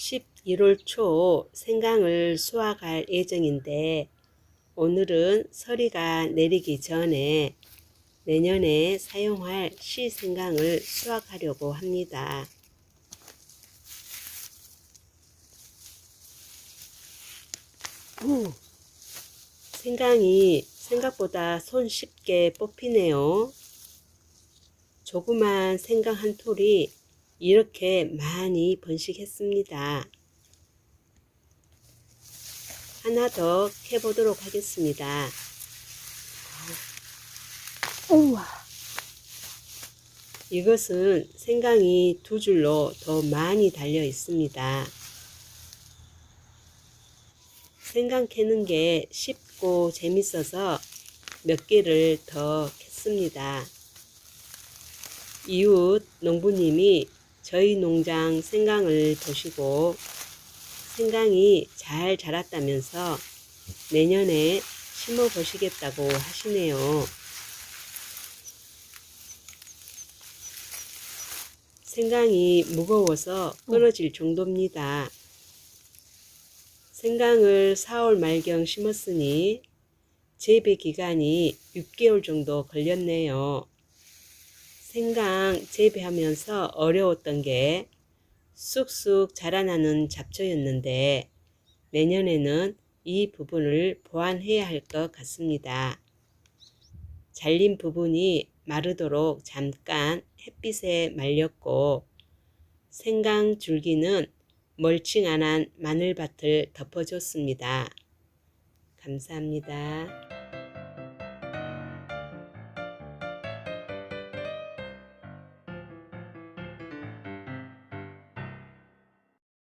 11월 초 생강을 수확할 예정인데 오늘은 서리가 내리기 전에 내년에 사용할 씨 생강을 수확하려고 합니다. 오, 생강이 생각보다 손 쉽게 뽑히네요. 조그만 생강 한 톨이 이렇게 많이 번식했습니다. 하나 더 캐보도록 하겠습니다. 우와. 이것은 생강이 두 줄로 더 많이 달려 있습니다. 생강 캐는 게 쉽고 재밌어서 몇 개를 더 캤습니다. 이웃 농부님이 저희 농장 생강을 보시고 생강이 잘 자랐다면서 내년에 심어 보시겠다고 하시네요. 생강이 무거워서 끊어질 정도입니다. 생강을 4월 말경 심었으니 재배 기간이 6개월 정도 걸렸네요. 생강 재배하면서 어려웠던 게 쑥쑥 자라나는 잡초였는데 내년에는 이 부분을 보완해야 할 것 같습니다. 잘린 부분이 마르도록 잠깐 햇빛에 말렸고 생강 줄기는 멀칭 안한 마늘밭을 덮어줬습니다. 감사합니다.